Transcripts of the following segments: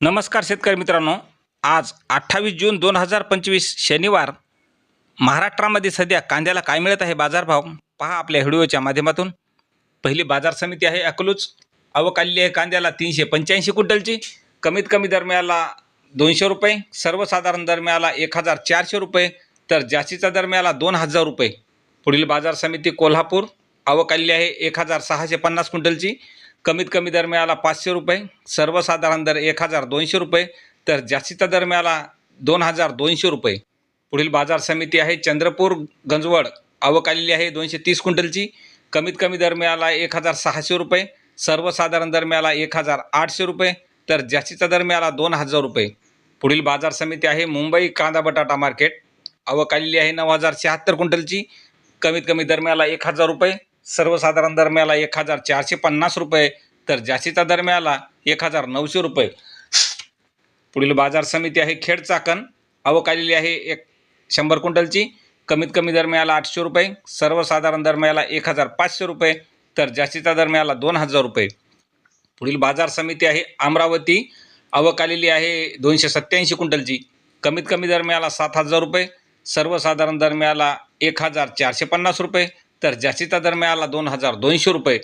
नमस्कार शेतकरी मित्रांनो. आज अठ्ठावीस जून दोन हजार पंचवीस शनिवार. महाराष्ट्रामध्ये सध्या कांद्याला काय मिळत आहे बाजारभाव? पहा आपल्या व्हिडिओच्या माध्यमातून. पहिली बाजार समिती आहे अकलूज. अवकाली आहे कांद्याला तीनशे पंच्याऐंशी क्विंटलची. कमीत कमी दर मिळाला दोनशे रुपये सर्वसाधारण दर मिळाला एक हजार चारशे रुपये तर जास्तीचा दर मिळाला दोन हजार रुपये. पुढील बाजार समिती कोल्हापूर. अवकाली आहे एक हजार सहाशे पन्नास क्विंटलची. कमीत कमी दर मिळाला पाचशे रुपये सर्वसाधारण दर एक हजार दोनशे रुपये तर जास्तीचा दर मिळाला दोन हजार दोनशे रुपये. पुढील बाजार समिती आहे चंद्रपूर गंजवड अवकालेली आहे दोनशे तीस क्विंटलची. कमीत कमी दर मिळाला एक हजार सहाशे रुपये सर्वसाधारण दर मिळाला एक हजार आठशे रुपये तर जास्तीचा दर मिळाला दोन हजार रुपये. पुढील बाजार समिती आहे मुंबई कांदा बटाटा मार्केट. अवकालेली आहे नऊ हजार शहात्तर क्विंटलची. कमीत कमी दर मिळाला एक हजार रुपये सर्वसाधारण दर मिळाला एक हजार चारशे पन्नास रुपये तर जास्तीचा दर मिळाला एक हजार नऊशे रुपये. पुढील बाजार समिती आहे खेड चाकण. अवकालेली आहे एक शंभर क्विंटलची. कमीत कमी दर मिळाला आठशे रुपये. सर्वसाधारण दर मिळाला एक हजार पाचशे रुपये. तर जास्तीचा दर मिळाला दोन हजार रुपये. पुढील बाजार समिती आहे अमरावती. अवकालेली आहे दोनशे सत्त्याऐंशी क्विंटलची. कमीत कमी दर मिळाला सात हजार रुपये. सर्वसाधारण दर मिळाला एक हजार चारशे पन्नास रुपये. तर जास्तीचा दर मिळाला दोन हजार दोनशे रुपये.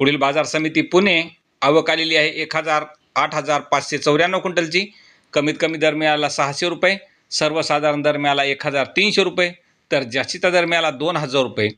पुढील बाजार समिती पुणे अवकालेली आहे एक हजार आठ हजार पाचशे चौऱ्याण्णव क्विंटलची. कमीत कमी दर मिळाला सहाशे रुपये सर्वसाधारण दर मिळाला एक हजार तीनशे रुपये तर जास्तीचा दर मिळाला दोन हजार रुपये.